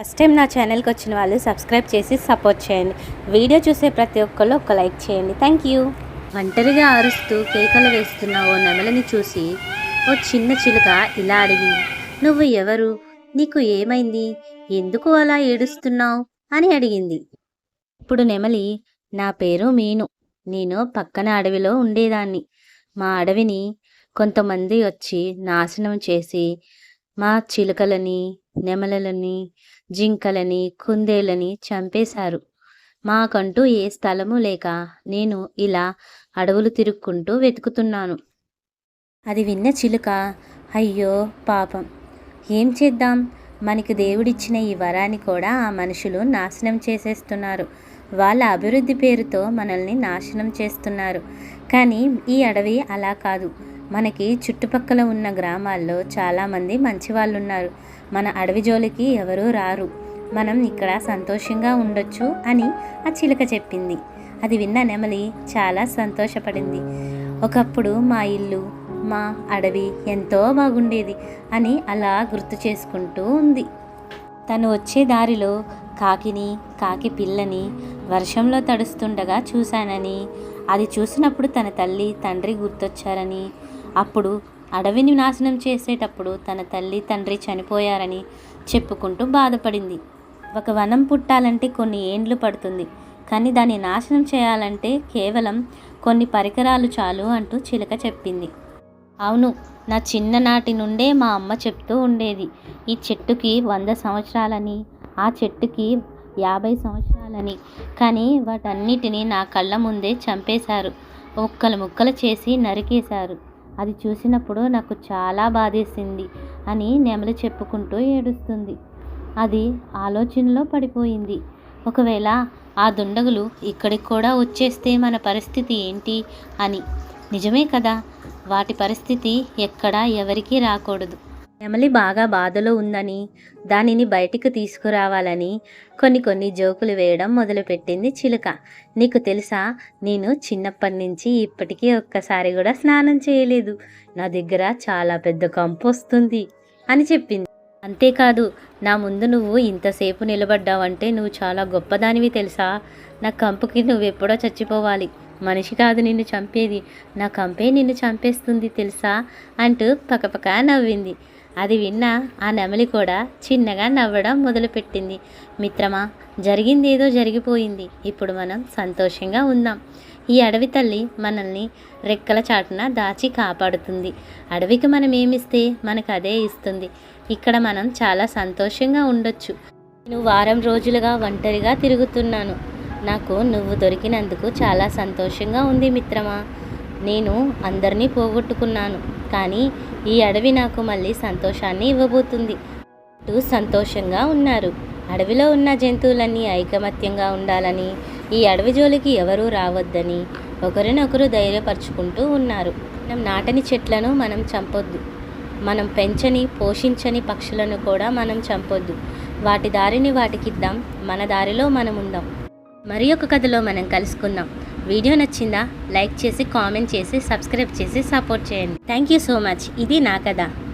First time నా ఛానల్కి వచ్చిన వాళ్ళు సబ్స్క్రైబ్ చేసి సపోర్ట్ చేయండి. వీడియో చూసే ప్రతి ఒక్కళ్ళు ఒక లైక్ చేయండి. థ్యాంక్ యూ ఒంటరిగా అరుస్తూ కేకలు వేస్తున్న ఓ నెమలిని చూసి ఓ చిన్న చిలుక ఇలా అడిగింది. నువ్వు ఎవరు? నీకు ఏమైంది? ఎందుకు అలా ఏడుస్తున్నావు? అని అడిగింది. ఇప్పుడు నెమలి నా పేరు మీను. నేను పక్కన అడవిలో ఉండేదాన్ని. మా అడవిని కొంతమంది వచ్చి నాశనం చేసి మా చిలుకలని నెమలలని జింకలని కుందేలని చంపేశారు. మాకంటూ ఏ స్థలము లేక నేను ఇలా అడవులు తిరుక్కుంటూ వెతుకుతున్నాను. అది విన్న చిలుక అయ్యో పాపం! ఏం చేద్దాం? మనకి దేవుడిచ్చిన ఈ వరాన్ని కూడా ఆ మనుషులు నాశనం చేసేస్తున్నారు. వాళ్ళ అభివృద్ధి పేరుతో మనల్ని నాశనం చేస్తున్నారు. కానీ ఈ అడవి అలా కాదు. మనకి చుట్టుపక్కల ఉన్న గ్రామాల్లో చాలామంది మంచి వాళ్ళు ఉన్నారు మన అడవి జోలికి ఎవరూ రారు. మనం ఇక్కడ సంతోషంగా ఉండొచ్చు అని ఆ చిలుక చెప్పింది. అది విన్న నెమలి చాలా సంతోషపడింది. ఒకప్పుడు మా ఇల్లు మా అడవి ఎంతో బాగుండేది అని అలా గుర్తు చేసుకుంటూ ఉంది. తను వచ్చే దారిలో కాకిని కాకి పిల్లని వర్షంలో తడుస్తుండగా చూశానని అది చూసినప్పుడు తన తల్లి తండ్రి గుర్తొచ్చారని అప్పుడు అడవిని నాశనం చేసేటప్పుడు తన తల్లి తండ్రి చనిపోయారని చెప్పుకుంటూ బాధపడింది. ఒక వనం పుట్టాలంటే కొన్ని ఏండ్లు పడుతుంది. కానీ దాన్ని నాశనం చేయాలంటే కేవలం కొన్ని పరికరాలు చాలు అంటూ చిలక చెప్పింది. అవును నా చిన్ననాటి నుండే మా అమ్మ చెప్తూ ఉండేది. ఈ చెట్టుకి వంద సంవత్సరాలని ఆ చెట్టుకి యాభై సంవత్సరాలని. కానీ వాటన్నిటిని నా కళ్ళ ముందే చంపేశారు. ముక్కలు ముక్కలు చేసి నరికేశారు. అది చూసినప్పుడు నాకు చాలా బాధేసింది అని నెమలి చెప్పుకుంటూ ఏడుస్తుంది. అది ఆలోచనలో పడిపోయింది. ఒకవేళ ఆ దుండగులు ఇక్కడికి కూడా వచ్చేస్తే మన పరిస్థితి ఏంటి అని. నిజమే కదా? వాటి పరిస్థితి ఎక్కడా ఎవరికీ రాకూడదు. ఎమలి బాగా బాధలో ఉందని దానిని బయటికి తీసుకురావాలని కొన్ని కొన్ని జోకులు వేయడం మొదలుపెట్టింది చిలుక. నీకు తెలుసా నేను చిన్నప్పటి నుంచి ఇప్పటికీ ఒక్కసారి కూడా స్నానం చేయలేదు. నా దగ్గర చాలా పెద్ద కంపు వస్తుంది అని చెప్పింది. అంతేకాదు నా ముందు నువ్వు ఇంతసేపు నిలబడ్డావంటే నువ్వు చాలా గొప్పదానివి తెలుసా? నా కంపుకి నువ్వెప్పుడో చచ్చిపోవాలి. మనిషి కాదు నిన్ను చంపేది. నా కంపే నిన్ను చంపేస్తుంది తెలుసా? అంటూ పకపక నవ్వింది. అది విన్న ఆ నెమలి కూడా చిన్నగా నవ్వడం మొదలుపెట్టింది. మిత్రమా జరిగిందేదో జరిగిపోయింది. ఇప్పుడు మనం సంతోషంగా ఉందాం ఈ అడవి తల్లి మనల్ని రెక్కల చాటున దాచి కాపాడుతుంది. అడవికి మనం ఏమిస్తే మనకు అదే ఇస్తుంది. ఇక్కడ మనం చాలా సంతోషంగా ఉండొచ్చు. నేను వారం రోజులుగా ఒంటరిగా తిరుగుతున్నాను. నాకు నువ్వు దొరికినందుకు చాలా సంతోషంగా ఉంది మిత్రమా. నేను అందరినీ పోగొట్టుకున్నాను కానీ ఈ అడవి నాకు మళ్ళీ సంతోషాన్ని ఇవ్వబోతుంది. అంటూ సంతోషంగా ఉన్నారు. అడవిలో ఉన్న జంతువులన్నీ ఐకమత్యంగా ఉండాలని ఈ అడవి జోలికి ఎవరూ రావద్దని ఒకరినొకరు ధైర్యపరుచుకుంటూ ఉన్నారు. మనం నాటని చెట్లను మనం చంపొద్దు. మనం పెంచని పోషించని పక్షులను కూడా మనం చంపొద్దు. వాటి దారిని వాటికిద్దాం. మన దారిలో మనం ఉందాం మరి ఒక కథలో మనం కలుసుకుందాం. వీడియో నచ్చిందా? లైక్ చేసి కామెంట్ చేసి సబ్స్క్రైబ్ చేసి సపోర్ట్ చేయండి. Thank you so much. ఇది నా కథ.